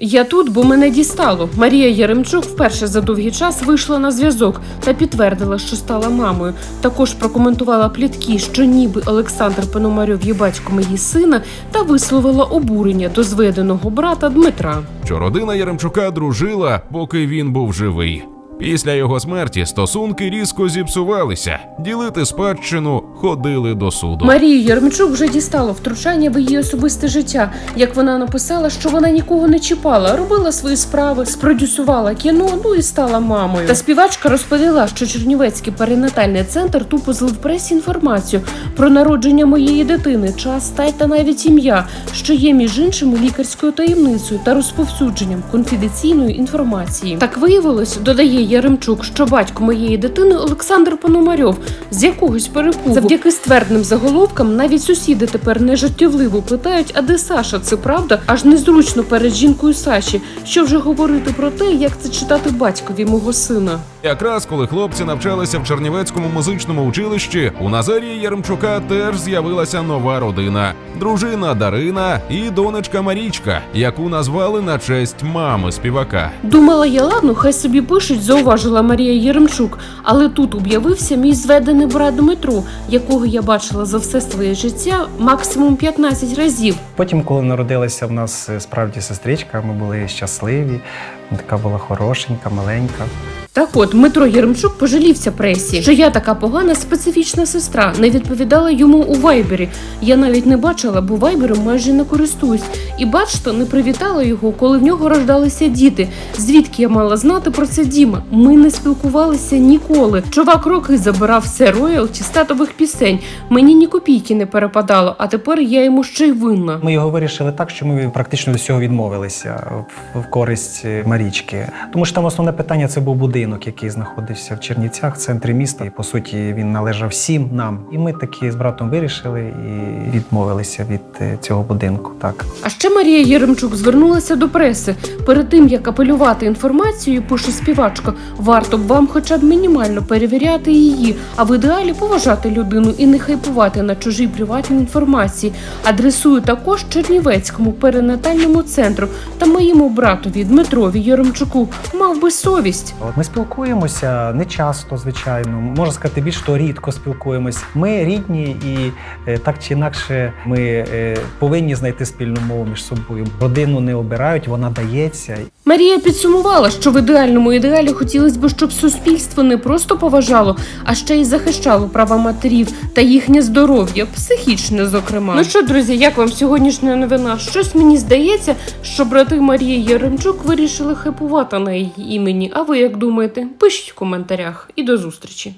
Я тут, бо мене дістало. Марія Яремчук вперше за довгий час вийшла на зв'язок та підтвердила, що стала мамою. Також прокоментувала плітки, що ніби Олександр Пономарьов є батьком її сина, та висловила обурення до зведеного брата Дмитра. що родина Яремчука дружила, поки він був живий. Після його смерті стосунки різко зіпсувалися. Ділити спадщину ходили до суду. Марію Яремчук вже дістало втручання в її особисте життя. Як вона написала, що вона нікого не чіпала, робила свої справи, спродюсувала кіно, ну і стала мамою. Та співачка розповіла, що Чернівецький перинатальний центр тупо злив пресі інформацію про народження моєї дитини, час, стать та навіть ім'я, що є між іншими лікарською таємницею та розповсюдженням конфіденційної інформації. Так виявилось, додає Яремчук, що батько моєї дитини Олександр Пономарьов з якогось перепугу. Завдяки ствердним заголовкам навіть сусіди тепер нежартівливо питають, а де Саша? Це правда? Аж незручно перед жінкою Саші. Що вже говорити про те, як це читати батькові мого сина. Якраз коли хлопці навчалися в Чернівецькому музичному училищі, у Назарія Яремчука теж з'явилася нова родина: дружина Дарина і донечка Марічка, яку назвали на честь мами співака. Думала я, ладно, хай собі пишуть, зауважила Марія Єремчук. Але тут об'явився мій зведений брат Дмитро, якого я бачила за все своє життя максимум 15 разів. Потім, коли народилася в нас е, справді сестричка, ми були щасливі. Така була хорошенька, маленька. Так от Дмитро Єремчук пожалівся пресі, що я така погана специфічна сестра, не відповідала йому у вайбері. Я навіть не бачила, бо вайбером майже не користуюсь. І бачите, не привітала його, коли в нього рождалися діти. Звідки я мала знати про це Діма? Ми не спілкувалися ніколи. Чувак роки забирав все роялті з татових пісень. Мені ні копійки не перепадало, а тепер я йому ще й винна. Ми його вирішили так, що ми практично від всього відмовилися в, користь Марічки. Тому що там основне питання це був будинок, який знаходився в Чернівцях, в центрі міста. І по суті він належав всім нам. І ми таки з братом вирішили і відмовилися від е, цього будинку. Так. А ще Марія Єремчук звернулася до преси. Перед тим як апелювати інформацією, пише співачка, варто б вам хоча б мінімально перевіряти її, а в ідеалі поважати людину і не хайпувати на чужій приватній інформації. Адресую також Чернівецькому перинатальному центру та моєму братові Дмитрові Єремчуку. Мав би совість. Ми спілкуємося не часто, звичайно. Можна сказати, більш то рідко спілкуємось. Ми рідні, і е, так чи інакше ми е, повинні знайти спільну мову між собою. Родину не обирають, вона дається. Марія підсумувала, що в ідеальному ідеалі хотілося б, щоб суспільство не просто поважало, а ще й захищало права матерів та їхнє здоров'я, психічне, зокрема. Ну що, друзі, як вам сьогоднішня новина? Щось мені здається, що брати Марії Яремчук вирішили хайпувати на її імені. А ви як думаєте? Пишіть в коментарях і до зустрічі.